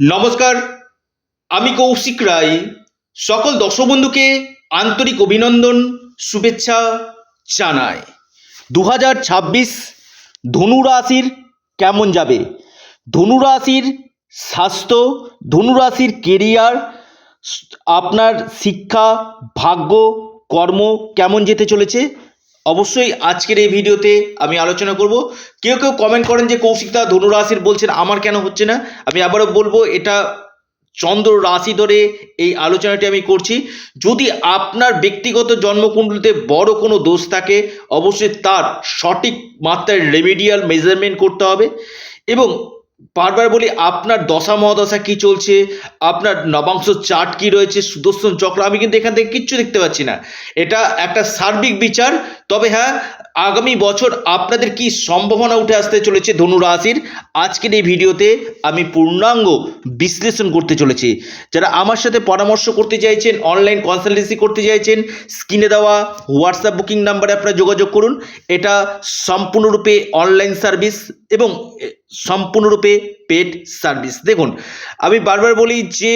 নমস্কার, আমি কৌশিক রায়। সকল দর্শক বন্ধুকে আন্তরিক অভিনন্দন, শুভেচ্ছা জানাই। দু হাজার ছাব্বিশ ধনুরাশির কেমন যাবে? ধনুরাশির স্বাস্থ্য ধনুরাশির কেরিয়ার আপনার শিক্ষা, ভাগ্য, কর্ম কেমন যেতে চলেছে? অবশ্যই আজকের এই ভিডিওতে আমি আলোচনা করব। কেউ কেউ কমেন্ট করেন যে কৌশিকদা ধনুরাশির বলছেন, আমার কেন হচ্ছে না? আমি আবারও বলব, এটা চন্দ্র রাশি ধরে এই আলোচনাটি আমি করছি। যদি আপনার ব্যক্তিগত জন্মকুণ্ডলিতে বড় কোনো দোষ থাকে, অবশ্যই তার সঠিক মাত্রায় রেমিডিয়াল মেজারমেন্ট করতে হবে। এবং বারবার বলি, আপনার দশা মহাদশা কি চলছে? আপনার নবাংশ চার্ট কি রয়েছে? সুদর্শন চক্র, আমি কিন্তু এখান থেকে কিচ্ছু দেখতে পাচ্ছি না। এটা একটা সার্বিক বিচার, তবে হ্যাঁ আগামী বছর আপনাদের কি সম্ভাবনা উঠে আসতে চলেছে ধনু রাশির? আজকের এই ভিডিওতে আমি পূর্ণাঙ্গ বিশ্লেষণ করতে চলেছি। যারা আমার সাথে পরামর্শ করতে চাইছেন অনলাইন কনসালটেন্সি করতে চাইছেন, স্ক্রিনে দেওয়া হোয়াটসঅ্যাপ বুকিং নাম্বারে আপনারা যোগাযোগ করুন। এটা সম্পূর্ণরূপে অনলাইন সার্ভিস এবং সম্পূর্ণরূপে পেড সার্ভিস দেখুন, আমি বারবার বলি যে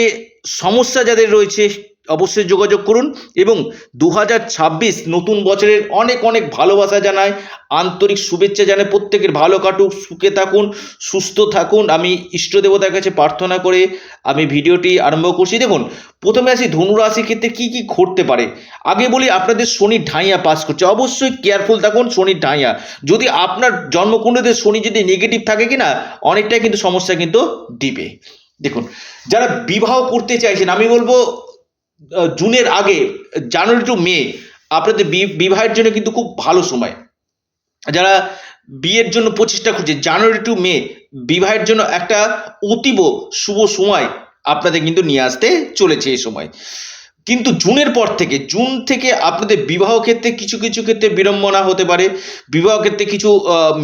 সমস্যা যাদের রয়েছে অবশ্যই যোগাযোগ করুন এবং দু হাজার ছাব্বিশ নতুন বছরের অনেক অনেক ভালোবাসা জানায়। আন্তরিক শুভেচ্ছা জানায়। প্রত্যেকের ভালো কাটুক, সুখে থাকুন, সুস্থ থাকুন। আমি ইষ্টদেবতার কাছে প্রার্থনা করে আমি ভিডিওটি আরম্ভ করছি। দেখুন, প্রথমে আসি ধনুরাশির ক্ষেত্রে কী কী ঘটতে পারে? আগে বলি আপনাদের শনি ঢাইয়া পাস করছে। অবশ্যই কেয়ারফুল থাকুন, শনি ঢাইয়া। যদি আপনার জন্মকুণ্ডতে শনি যদি নেগেটিভ থাকে কিনা, অনেকটাই কিন্তু সমস্যা কিন্তু দিবে। দেখুন, যারা বিবাহ করতে চাইছেন, আমি বলব জুনের আগে, জানুয়ারি টু মে, আপনাদের বিবাহের জন্য কিন্তু খুব ভালো সময়। যারা বিয়ের জন্য প্রচেষ্টা করছে, জানুয়ারি টু মে, বিবাহের জন্য একটা অতীব শুভ সময় আপনাদের কিন্তু নিয়ে আসতে চলেছে এই সময়। কিন্তু জুনের পর থেকে, জুন থেকে আপনাদের বিবাহ ক্ষেত্রে কিছু কিছু ক্ষেত্রে বিড়ম্বনা হতে পারে, বিবাহ ক্ষেত্রে কিছু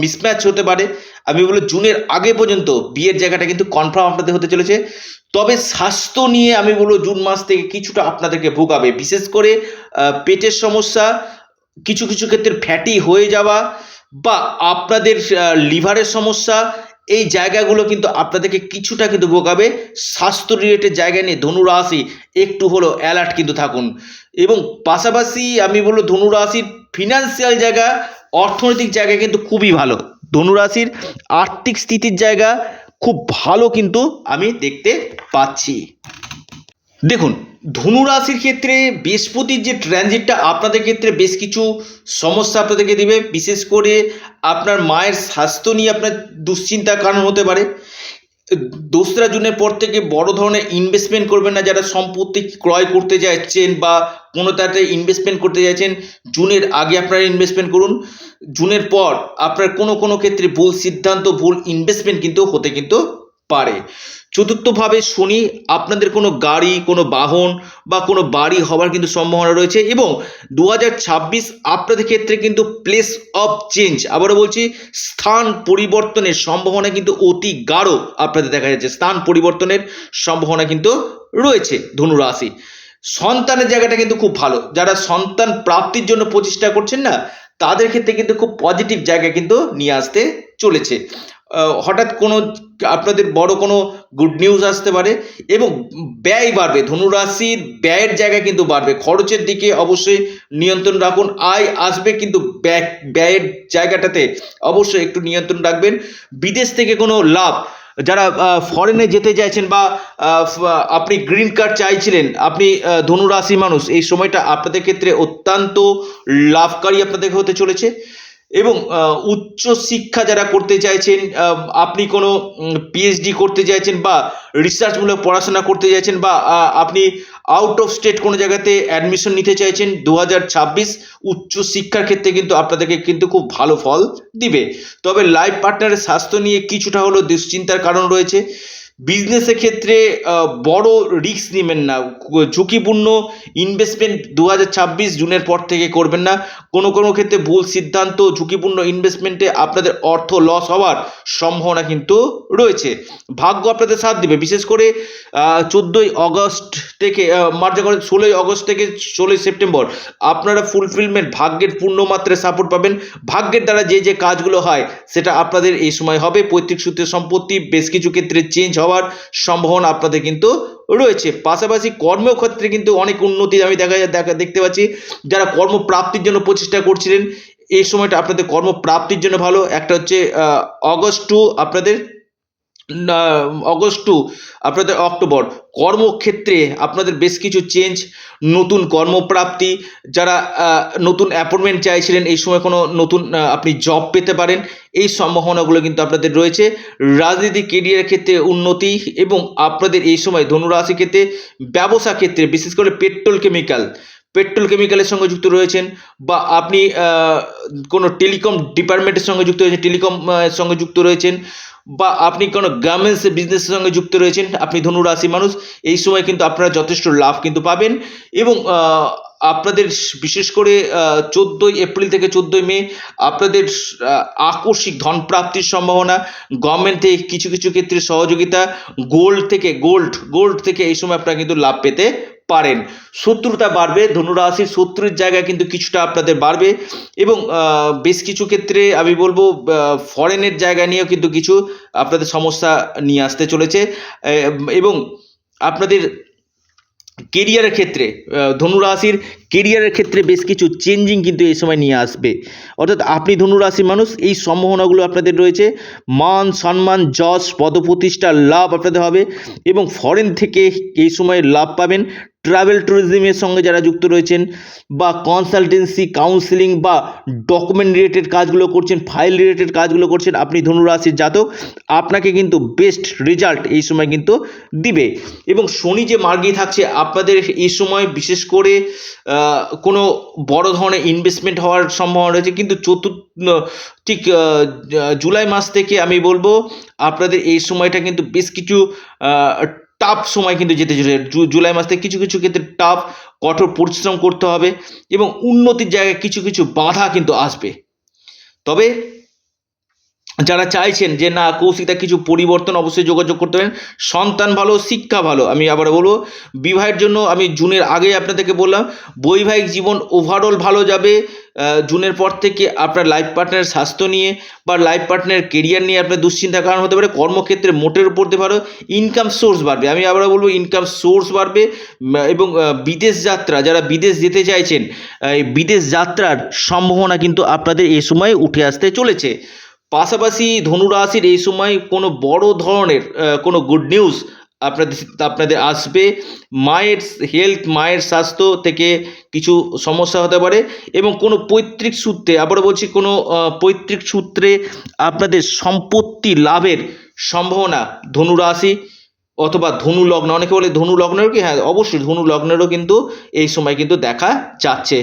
মিসম্যাচ হতে পারে। আমি বলব জুনের আগে পর্যন্ত বিয়ের জায়গাটা কিন্তু কনফার্ম আপনাদের হতে চলেছে। তবে স্বাস্থ্য নিয়ে আমি বলব জুন মাস থেকে কিছুটা আপনাদেরকে ভোগাবে। বিশেষ করে পেটের সমস্যা, কিছু কিছু ক্ষেত্রে ফ্যাটি হয়ে যাওয়া বা আপনাদের লিভারের সমস্যা এই জায়গাগুলো কিন্তু আপনাদেরকে কিছুটা কিন্তু বোকাবে স্বাস্থ্য রিলেটেড জায়গা নিয়ে ধনুরাশি, একটু হলো অ্যালার্ট কিন্তু থাকুন। এবং পাশাপাশি আমি বলব ধনুরাশির ফিনান্সিয়াল জায়গা, অর্থনৈতিক জায়গা কিন্তু খুবই ভালো। ধনুরাশির আর্থিক স্থিতির জায়গা খুব ভালো কিন্তু আমি দেখতে পাচ্ছি। দেখুন ধনুরাশির ক্ষেত্রে বৃহস্পতির যে ট্রানজিটটা আপনাদের ক্ষেত্রে বেশ কিছু সমস্যা আপনাদেরকে দিবে। বিশেষ করে আপনার মায়ের স্বাস্থ্য নিয়ে আপনার দুশ্চিন্তার কারণ হতে পারে। দোসরা জুনের পর থেকে বড় ধরনের ইনভেস্টমেন্ট করবেন না, যারা সম্পত্তি ক্রয় করতে যাচ্ছেন বা কোনো তাতে ইনভেস্টমেন্ট করতে যাচ্ছেন, জুনের আগে আপনারা ইনভেস্টমেন্ট করুন। জুনের পর আপনার কোনো কোনো ক্ষেত্রে ভুল সিদ্ধান্ত, ভুল ইনভেস্টমেন্ট কিন্তু হতে কিন্তু পারে। চতুর্থভাবে শনি, আপনাদের কোনো গাড়ি, কোনো বাহন বা কোনো বাড়ি হওয়ার কিন্তু সম্ভাবনা রয়েছে এবং দু হাজার ছাব্বিশ আপনাদের ক্ষেত্রে কিন্তু প্লেস অফ চেঞ্জ আবারও বলছি, স্থান পরিবর্তনের সম্ভাবনা কিন্তু অতি গাঢ় আপনাদের দেখা যাচ্ছে। স্থান পরিবর্তনের সম্ভাবনা কিন্তু রয়েছে ধনুরাশি। সন্তানের জায়গাটা কিন্তু খুব ভালো। যারা সন্তান প্রাপ্তির জন্য প্রচেষ্টা করছেন না, তাদের ক্ষেত্রে কিন্তু খুব পজিটিভ জায়গা কিন্তু নিয়ে আসতে চলেছে। হঠাৎ কোনো আপনাদের বড় কোনো গুড নিউজ আসতে পারে এবং ব্যয় বাড়বে, ধনুরাশির ব্যয়ের জায়গা কিন্তু বাড়বে। খরচের দিকে অবশ্যই নিয়ন্ত্রণ রাখুন, আয় আসবে কিন্তু ব্যয়, ব্যয়ের জায়গাটাতে অবশ্যই একটু নিয়ন্ত্রণ রাখবেন। বিদেশ থেকে কোনো লাভ, যারা ফরেনে যেতে চাইছেন বা আপনি গ্রিন কার্ড চাইছিলেন, আপনি ধনুরাশি মানুষ, এই সময়টা আপনাদের ক্ষেত্রে অত্যন্ত লাভকারী আপনাদের হতে চলেছে। এবং উচ্চ শিক্ষা যারা করতে চাইছেন আপনি কোনো পিএইচডি করতে চাইছেন বা রিসার্চমূলক পড়াশোনা করতে চাইছেন বা আপনি আউট অফ স্টেট কোনো জায়গাতে অ্যাডমিশন নিতে চাইছেন দু হাজার উচ্চ শিক্ষার ক্ষেত্রে কিন্তু আপনাদেরকে কিন্তু খুব ভালো ফল দিবে। তবে লাইফ পার্টনারের স্বাস্থ্য নিয়ে কিছুটা হলেও দুশ্চিন্তার কারণ রয়েছে। বিজনেসের ক্ষেত্রে বড় রিস্ক নেবেন না। ঝুঁকিপূর্ণ ইনভেস্টমেন্ট দু হাজার ছাব্বিশ জুনের পর থেকে করবেন না। কোনো কোনো ক্ষেত্রে ভুল সিদ্ধান্ত, ঝুঁকিপূর্ণ ইনভেস্টমেন্টে আপনাদের অর্থ লস হওয়ার সম্ভাবনা কিন্তু রয়েছে। ভাগ্য আপনাদের সাথ দিবে। বিশেষ করে চোদ্দোই অগস্ট থেকে মার্চ করে ষোলোই অগস্ট থেকে ষোলোই সেপ্টেম্বর, আপনারা ফুলফিলমেন্ট ভাগ্যের পূর্ণ মাত্রায় সাপোর্ট পাবেন। ভাগ্যের দ্বারা যে যে কাজগুলো হয়, সেটা আপনাদের এই সময় হবে। পৈতৃক সূত্রে সম্পত্তি, বেশ কিছু ক্ষেত্রে চেঞ্জ হওয়ার সম্ভাবনা আপনাদের কিন্তু রয়েছে। পাশাপাশি কর্মক্ষেত্রে কিন্তু অনেক উন্নতি আমি দেখা দেখা, দেখতে পাচ্ছি। যারা কর্মপ্রাপ্তির জন্য প্রচেষ্টা করছিলেন, এই সময়টা আপনাদের কর্মপ্রাপ্তির জন্য ভালো। একটা হচ্ছে অগস্ট টু আপনাদের অগস্ট টু আপনাদের অক্টোবর কর্মক্ষেত্রে আপনাদের বেশ কিছু চেঞ্জ নতুন কর্মপ্রাপ্তি, যারা নতুন অ্যাপয়েন্টমেন্ট চাইছিলেন, এই সময় কোনো নতুন আপনি জব পেতে পারেন, এই সম্ভাবনাগুলো কিন্তু আপনাদের রয়েছে। রাজনীতি কেরিয়ার ক্ষেত্রে উন্নতি এবং আপনাদের এই সময় ধনুরাশি ক্ষেত্রে, ব্যবসা ক্ষেত্রে, বিশেষ করে পেট্রোল কেমিক্যাল পেট্রোল কেমিক্যালের সঙ্গে যুক্ত রয়েছেন বা আপনি কোনো টেলিকম ডিপার্টমেন্টের সঙ্গে যুক্ত রয়েছেন, টেলিকম সঙ্গে যুক্ত রয়েছেন বা আপনি কোনো গার্মেন্টস বিজনেসের সঙ্গে যুক্ত রয়েছেন, আপনি ধনুরাশি মানুষ, এই সময় কিন্তু আপনারা যথেষ্ট লাভ কিন্তু পাবেন এবং আপনাদের বিশেষ করে চোদ্দোই এপ্রিল থেকে চোদ্দোই মে আপনাদের আকস্মিক ধন প্রাপ্তির সম্ভাবনা গভর্নমেন্ট থেকে কিছু কিছু ক্ষেত্রে সহযোগিতা গোল্ড থেকে গোল্ড গোল্ড থেকে এই সময় আপনারা কিন্তু লাভ পেতে পারেন। শত্রুতা বাড়বে, ধনুরাশির শত্রুর জায়গা কিন্তু কিছুটা আপনাদের বাড়বে এবং বেশ কিছু ক্ষেত্রে আমি বলব ফরেনের জায়গা নিয়েও কিন্তু কিছু আপনাদের সমস্যা নিয়ে আসতে চলেছে। এবং আপনাদের কেরিয়ারের ক্ষেত্রে ধনুরাশির কেরিয়ারের ক্ষেত্রে বেশ কিছু চেঞ্জিং কিন্তু এই সময় নিয়ে আসবে। অর্থাৎ আপনি ধনুরাশির মানুষ, এই সম্ভাবনাগুলো আপনাদের রয়েছে। মান, সম্মান, যশ পদপ্রতিষ্ঠা লাভ আপনাদের হবে এবং ফরেন থেকে এই সময় লাভ পাবেন। ট্রাভেল ট্যুরিজমের সঙ্গে যারা যুক্ত রয়েছেন বা কনসালটেন্সি, কাউন্সিলিং বা ডকুমেন্ট রিলেটেড কাজগুলো করছেন, ফাইল রিলেটেড কাজগুলো করছেন, আপনি ধনুরাশির জাতক, আপনাকে কিন্তু বেস্ট রেজাল্ট এই সময় কিন্তু দিবে। এবং শনি যে মার্গেই থাকছে, আপনাদের এই সময় বিশেষ করে কোনো বড় ধরনের ইনভেস্টমেন্ট হওয়ার সম্ভাবনা রয়েছে, কিন্তু চতুর্থ, ঠিক জুলাই মাস থেকে আমি বলব, আপনাদের এই সময়টা কিন্তু বেশ কিছু টাফ সময় কিন্তু যেতে জুলাই মাস থেকে কিছু কিছু ক্ষেত্রে টাফ কঠোর পরিশ্রম করতে হবে এবং উন্নতির জায়গায় কিছু কিছু বাধা কিন্তু আসবে। তবে যারা চাইছেন যে না কৌশিকতা কিছু পরিবর্তন অবশ্যই যোগাযোগ করতে পারেন। সন্তান ভালো, শিক্ষা ভালো, আমি আবার বলব, বিবাহের জন্য আমি জুনের আগে আপনাদেরকে বললাম, বৈবাহিক জীবন ওভারঅল ভালো যাবে জুনের পর থেকে আপনার লাইফ পার্টনারের স্বাস্থ্য নিয়ে বা লাইফ পার্টনারের কেরিয়ার নিয়ে আপনার দুশ্চিন্তার কারণ হতে পারে, কর্মক্ষেত্রে মোটের উপর দিয়ে ভালো ইনকাম সোর্স বাড়বে। আমি আবার বলব ইনকাম সোর্স বাড়বে এবং বিদেশ যাত্রা, যারা বিদেশ যেতে চাইছেন বিদেশ যাত্রার সম্ভাবনা কিন্তু আপনাদের এই সময় উঠে আসতে চলেছে। পাশাপাশি ধনুরাশির এই সময় কোনো বড় ধরনের কোনো গুড নিউজ আপনাদের আপনাদের আসবে। মায়ের হেলথ মায়ের স্বাস্থ্য থেকে কিছু সমস্যা হতে পারে এবং কোনো পৈতৃক সূত্রে আবার বলছি কোনো পৈতৃক সূত্রে আপনাদের সম্পত্তি লাভের সম্ভাবনা ধনুরাশি অথবা ধনু লগ্ন, অনেকে বলে ধনু লগ্নেরও কি? হ্যাঁ অবশ্যই ধনু লগ্নেরও কিন্তু এই সময় কিন্তু দেখা যাচ্ছে।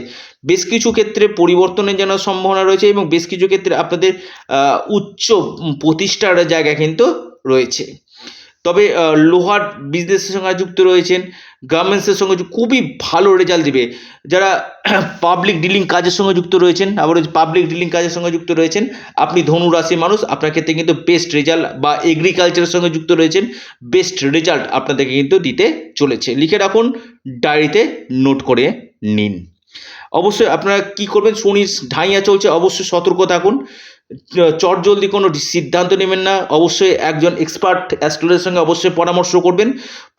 বেশ কিছু ক্ষেত্রে পরিবর্তনের যেন সম্ভাবনা রয়েছে এবং বেশ কিছু ক্ষেত্রে আপনাদের উচ্চ প্রতিষ্ঠার জায়গা কিন্তু রয়েছে। তবে লোহার বিজনেসের সঙ্গে যুক্ত রয়েছেন গার্মেন্টসের সঙ্গে খুবই ভালো রেজাল্ট দিবে। যারা পাবলিক ডিলিং কাজের সঙ্গে যুক্ত রয়েছেন, আবার পাবলিক ডিলিং কাজের সঙ্গে যুক্ত রয়েছেন, আপনি ধনু রাশির মানুষ, আপনার ক্ষেত্রে কিন্তু বেস্ট রেজাল্ট বা এগ্রিকালচারের সঙ্গে যুক্ত রয়েছেন বেস্ট রেজাল্ট আপনাদেরকে কিন্তু দিতে চলেছে। লিখে রাখুন ডায়েরিতে নোট করে নিন। অবশ্যই আপনারা কি করবেন, শনির ঢাইয়া চলছে, অবশ্যই সতর্ক থাকুন। চট জলদি কোনো সিদ্ধান্ত নেবেন না। অবশ্যই একজন এক্সপার্ট অ্যাস্ট্রোলজির সঙ্গে অবশ্যই পরামর্শ করবেন।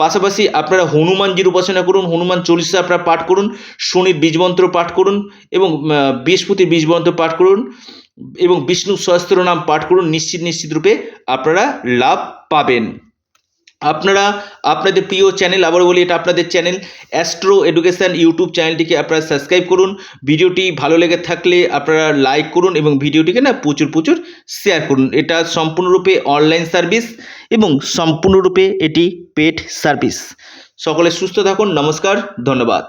পাশাপাশি আপনারা হনুমানজির উপাসনা করুন, হনুমান চল্লিশা আপনারা পাঠ করুন, শনির বীজমন্ত্র পাঠ করুন এবং বৃহস্পতি বীজমন্ত্র পাঠ করুন এবং বিষ্ণু সহস্র নাম পাঠ করুন। নিশ্চিত নিশ্চিত রূপে আপনারা লাভ পাবেন। আপনারা, আপনাদের প্রিয় চ্যানেল আবার বলি এটা আপনাদের চ্যানেল অ্যাস্ট্রো এডুকেশান ইউটিউব চ্যানেলটিকে আপনারা সাবস্ক্রাইব করুন। ভিডিওটি ভালো লেগে থাকলে আপনারা লাইক করুন এবং ভিডিওটিকে না প্রচুর প্রচুর শেয়ার করুন। এটা সম্পূর্ণরূপে অনলাইন সার্ভিস এবং সম্পূর্ণরূপে এটি পেড সার্ভিস সকলে সুস্থ থাকুন, নমস্কার, ধন্যবাদ।